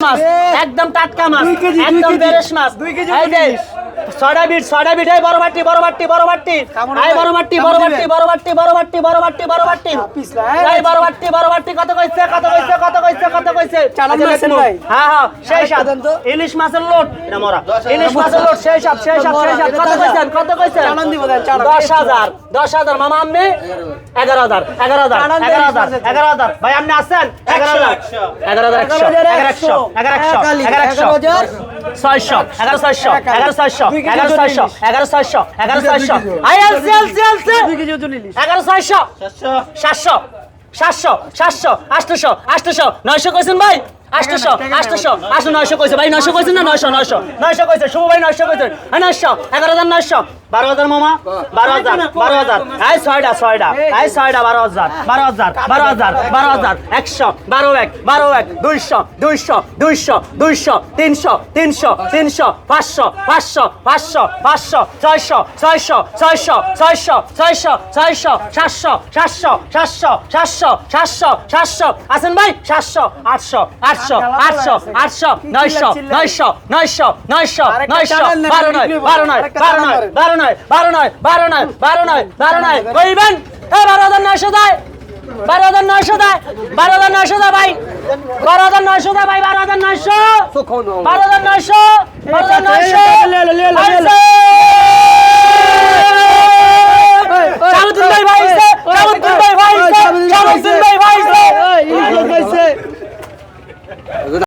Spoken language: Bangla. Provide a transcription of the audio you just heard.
মাছ একদম টাটকা মাছ একদম। বেরেশ মাছ। এই যে। ছয়টা বিট ছয়টা বিট এই বড় বাটি বড় বাটি বড় বাটি এই বড় বাটি বড় বাটি বড় বাটি বড় বাটি বড় বাটি বড় বাটি এই এই বড় বাটি বড় বাটি কত কইছে কত কইছে কত কইছে? চালান আচ্ছা, ভাই? হ্যাঁ হ্যাঁ সেই সাত তো। ইলিশ মাছের লোট। এটা মরা। ইলিশ মাছের লোট সেই সাত সেই সাত সেই সাত কত কইছেন? কত কইছেন? চালান দিব দেন, চালান। দশ হাজার। দশ হাজার। মামা আপনি এগারো হাজার। এগারো হাজার। এগারো হাজার। এগারো হাজার। ভাই আপনি আসছেন এগারো হাজার। এগারো হাজার একশো। এগারো একশো। এগারো একশো। এগারো একশো। ছয়শো। এগারো ছয়শো। এগারো ছয়শো। এগারো ছয়শো। এগারো ছয়শো। এগারো ছয়শো। I LC LC LC. দুই কেজি ওজন এগারো ছয়শো। সাতশো। সাতশো সাতশো আটশো আটশো নয়শো কইছেন ভাই? আটশো আটশো আটশো নয়শো কইছে। ভাই নয়শো কইছেন না নয়শো নয়শো নয়শো কইছে শুভ ভাই নয়শো কইছে। হ্যাঁ নয়শো এগারো হাজার নয়শো। বারো হাজার মামা? বারো হাজার বারো হাজার। এই ছয়টা ছয়টা। এই ছয়টা বারো হাজার বারো হাজার বারো হাজার বারো হাজার। একশো বারো এক বারো এক দুইশো দুইশো দুইশো দুইশো তিনশো তিনশো তিনশো পাঁচশো পাঁচশো পাঁচশো পাঁচশো ছয়শো ছয়শো ছয়শো ছয়শো ছয়শো ছয়শো সাতশো সাতশো সাতশো সাতশো সাতশো সাতশো। আছেন ভাই সাতশো আটশো আটশো। আটশো আটশো নয়শো নয়শো নয়শো নয়শো নয়শো বারো নয় বারো নয় বারো নয় বারো নয় বারো নয় বারো নয় বারো নয় বারো নয় কইবেন এ বারো হাজার নয়শো দেয় বারো হাজার নয়শো দেয় বারো হাজার নয়শো দেয় ভাই বারো হাজার নয়শো দেয় ভাই বারো হাজার নয়শো বারো হাজার নয়শো বারো হাজার নয়শো শাহাবুদ্দিন ভাই ভাই শাহাবুদ্দিন ভাই ভাই শাহাবুদ্দিন ভাই